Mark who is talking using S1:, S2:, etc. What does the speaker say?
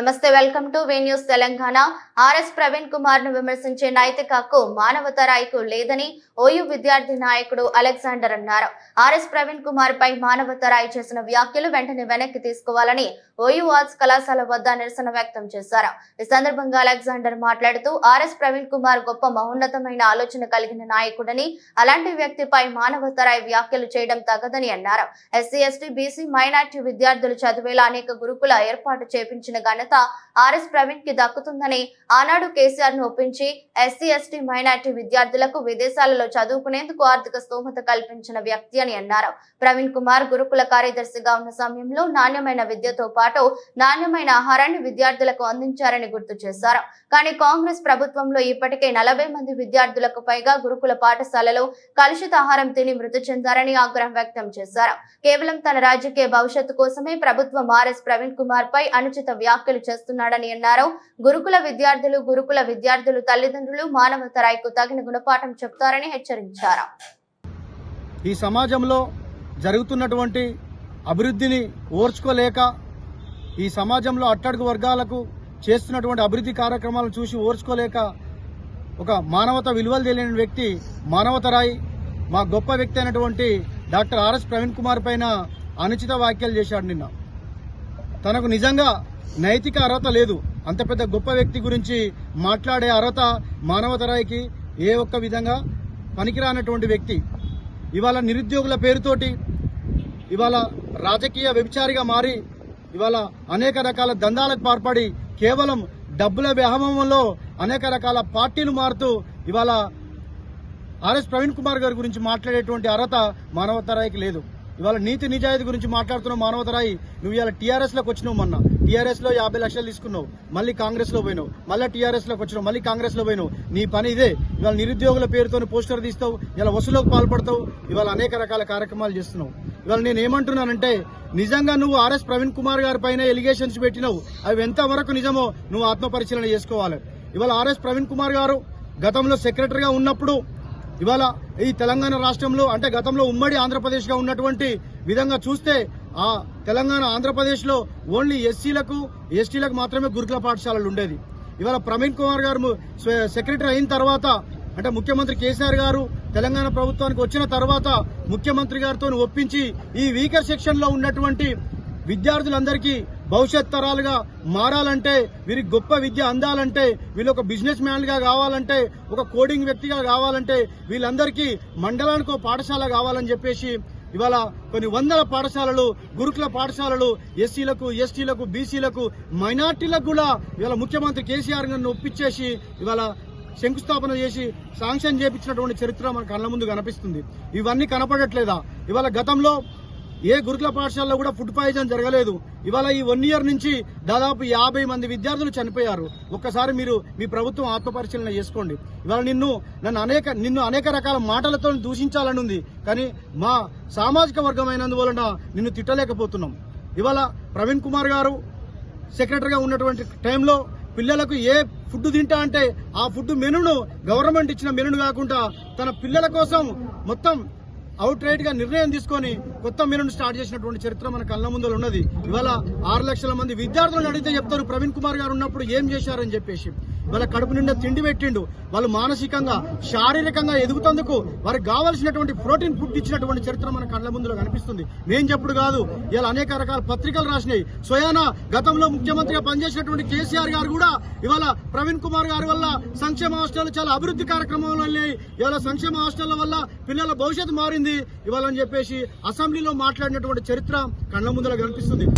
S1: నమస్తే welcome to way news Telangana. RS Praveen కుమార్ను విమర్శించే నైతిక హక్కు మానవత రాయికు లేదని ఓయూ విద్యార్థి నాయకుడు అలెగ్జాండర్ అన్నారు. ఆర్ఎస్ ప్రవీణ్ కుమార్ పై మానవత రాయి చేసిన వ్యాఖ్యలు వెంటనే వెనక్కి తీసుకోవాలని ఓయూ ఆర్ట్స్ కళాశాల వద్ద నిరసన వ్యక్తం చేశారు. ఈ సందర్భంగా అలెగ్జాండర్ మాట్లాడుతూ ఆర్ఎస్ ప్రవీణ్ కుమార్ గొప్ప మహోన్నతమైన ఆలోచన కలిగిన నాయకుడని అలాంటి వ్యక్తిపై మానవత రాయి వ్యాఖ్యలు చేయడం తగదని అన్నారు. ఎస్సీ ఎస్టీ బీసీ మైనార్టీ విద్యార్థులు చదివేలా అనేక గురుకుల ఏర్పాటు చేపించిన ఘనత ఆర్ఎస్ ప్రవీణ్కి దక్కుతుందని ఆనాడు కేసీఆర్ను ఒప్పించి ఎస్సీ ఎస్టీ మైనార్టీ విద్యార్థులకు విదేశాలలో చదువుకునేందుకు ఆర్థిక స్తోమత కల్పించిన వ్యక్తి అని అన్నారు. ప్రవీణ్ కుమార్ గురుకుల కార్యదర్శిగా ఉన్న సమయంలో నాణ్యమైన విద్యతో పాటు నాణ్యమైన ఆహారాన్ని విద్యార్థులకు అందించారని గుర్తు చేశారు. కానీ కాంగ్రెస్ ప్రభుత్వంలో ఇప్పటికే నలభై మంది విద్యార్థులకు పైగా గురుకుల పాఠశాలలో కలుషిత ఆహారం తిని మృతి చెందారని ఆగ్రహం వ్యక్తం చేశారు. కేవలం తన రాజకీయ భవిష్యత్తు కోసమే ప్రభుత్వం ఆర్ఎస్ ప్రవీణ్ కుమార్ పై అనుచిత వ్యాఖ్యలు చేస్తున్నాడని అన్నారు. గురుకుల విద్యార్థులు గురుకుల విద్యార్థులు తల్లిదండ్రులు మానవ తరాయికు తగిన గుణపాఠం చెప్తారని హెచ్చరించారు.
S2: ఈ సమాజంలో జరుగుతున్నటువంటి అభివృద్ధిని ఓర్చుకోలేక ఈ సమాజంలో అట్టడుగు వర్గాలకు చేస్తున్నటువంటి అభివృద్ధి కార్యక్రమాలను చూసి ఓర్చుకోలేక ఒక మానవత విలువలు తెలియని వ్యక్తి మానవతరాయి మా గొప్ప వ్యక్తి అయినటువంటి డాక్టర్ ఆర్ఎస్ ప్రవీణ్ కుమార్ పైన అనుచిత వ్యాఖ్యలు చేశాడు నిన్న. తనకు నిజంగా నైతిక అర్హత లేదు. అంత పెద్ద గొప్ప వ్యక్తి గురించి మాట్లాడే అర్హత మానవతరాయికి ఏ ఒక్క విధంగా పనికిరానటువంటి వ్యక్తి. ఇవాళ నిరుద్యోగుల పేరుతోటి ఇవాళ రాజకీయ వ్యభిచారిగా మారి ఇవాళ అనేక రకాల దందాలకు పాల్పడి కేవలం డబ్బుల వ్యామోహంలో అనేక రకాల పార్టీలు మారుతూ ఇవాళ ఆర్ఎస్ ప్రవీణ్ కుమార్ గారి గురించి మాట్లాడేటువంటి అర్హత మానవతరాయికి లేదు. ఇవాళ నీతి నిజాయితీ గురించి మాట్లాడుతున్న మానవతరాయి. నువ్వు ఇవాళ టీఆర్ఎస్లోకి వచ్చినావు మొన్న. టీఆర్ఎస్లో యాభై లక్షలు తీసుకున్నావు. మళ్ళీ కాంగ్రెస్లో పోయినావు. మళ్ళీ టీఆర్ఎస్లోకి వచ్చినావు. మళ్ళీ కాంగ్రెస్లో పోయినావు. నీ పని ఇదే. ఇవాళ నిరుద్యోగుల పేరుతో పోస్టర్ తీస్తావు. ఇలా వసూలోకి పాల్పడతావు. ఇవాళ అనేక రకాల కార్యక్రమాలు చేస్తున్నావు. ఇవాళ నేను ఏమంటున్నానంటే నిజంగా నువ్వు ఆర్ఎస్ ప్రవీణ్ కుమార్ గారి పైన ఎలిగేషన్స్ పెట్టినావు. అవి ఎంతవరకు నిజమో నువ్వు ఆత్మపరిశీలన చేసుకోవాలి. ఇవాళ ఆర్ఎస్ ప్రవీణ్ కుమార్ గారు గతంలో సెక్రటరీగా ఉన్నప్పుడు ఇవాళ ఈ తెలంగాణ రాష్ట్రంలో అంటే గతంలో ఉమ్మడి ఆంధ్రప్రదేశ్గా ఉన్నటువంటి విధంగా చూస్తే ఆ తెలంగాణ ఆంధ్రప్రదేశ్లో ఓన్లీ ఎస్సీలకు ఎస్టీలకు మాత్రమే గురుకుల పాఠశాలలు ఉండేది. ఇవాళ ప్రవీణ్ కుమార్ గారు సెక్రటరీ అయిన తర్వాత అంటే ముఖ్యమంత్రి కేసీఆర్ గారు తెలంగాణ ప్రభుత్వానికి వచ్చిన తర్వాత ముఖ్యమంత్రి గారితో ఒప్పించి ఈ వీకర్ సెక్షన్లో ఉన్నటువంటి విద్యార్థులందరికీ భవిష్యత్ తరాలుగా మారాలంటే వీరికి గొప్ప విద్య అందాలంటే వీళ్ళు ఒక బిజినెస్ మ్యాన్గా కావాలంటే ఒక కోడింగ్ వ్యక్తిగా కావాలంటే వీళ్ళందరికీ మండలానికి ఒక పాఠశాల కావాలని చెప్పేసి ఇవాళ కొన్ని వందల పాఠశాలలు గురుకుల పాఠశాలలు ఎస్సీలకు ఎస్టీలకు బీసీలకు మైనార్టీలకు కూడా ఇవాళ ముఖ్యమంత్రి కేసీఆర్ గారిని ఒప్పించేసి ఇవాళ శంకుస్థాపన చేసి శాంక్షన్ చేపించినటువంటి చరిత్ర మన కళ్ళ ముందు కనిపిస్తుంది. ఇవన్నీ కనపడట్లేదా? ఇవాళ గతంలో ఏ గురుకుల పాఠశాలలో కూడా ఫుడ్ పాయిజన్ జరగలేదు. ఇవాళ ఈ వన్ ఇయర్ నుంచి దాదాపు యాభై మంది విద్యార్థులు చనిపోయారు. ఒక్కసారి మీరు మీ ప్రభుత్వం ఆత్మపరిశీలన చేసుకోండి. ఇవాళ నిన్ను నన్ను అనేక నిన్ను అనేక రకాల మాటలతో దూషించాలని ఉంది కానీ మా సామాజిక వర్గమైనందువలన నిన్ను తిట్టలేకపోతున్నాం. ఇవాళ ప్రవీణ్ కుమార్ గారు సెక్రటరీగా ఉన్నటువంటి టైంలో పిల్లలకు ఏ ఫుడ్ తింటా అంటే ఆ ఫుడ్ మెనును గవర్నమెంట్ ఇచ్చిన మెనును కాకుండా తన పిల్లల కోసం మొత్తం అవుట్ రైట్గా నిర్ణయం తీసుకొని కొత్త మెనును స్టార్ట్ చేసినటువంటి చరిత్ర మన కళ్ళ ముందర ఉన్నది. ఇవాళ ఆరు లక్షల మంది విద్యార్థులను అడిగితే చెప్తారు ప్రవీణ్ కుమార్ గారు ఉన్నప్పుడు ఏం చేశారని చెప్పేసి. వాళ్ళ కడుపు నిండా తిండి పెట్టిండు. వాళ్ళు మానసికంగా శారీరకంగా ఎదుగుతందుకు వారికి కావాల్సినటువంటి ప్రోటీన్ ఫుడ్ ఇచ్చినటువంటి చరిత్ర మన కళ్ళ ముందులో కనిపిస్తుంది. నేను చెప్పుడు కాదు ఇలా అనేక రకాల పత్రికలు రాసినాయి. స్వయానా గతంలో ముఖ్యమంత్రిగా పనిచేసినటువంటి కేసీఆర్ గారు కూడా ఇవాళ ప్రవీణ్ కుమార్ గారి వల్ల సంక్షేమ హాస్టల్ చాలా అభివృద్ధి కార్యక్రమాలు వెళ్ళాయి ఇవాళ సంక్షేమ హాస్టల్ వల్ల పిల్లల భవిష్యత్తు మారింది. ఇవాళ అని చెప్పేసి అసెంబ్లీలో మాట్లాడినటువంటి చరిత్ర కళ్ళ ముందులో కనిపిస్తుంది.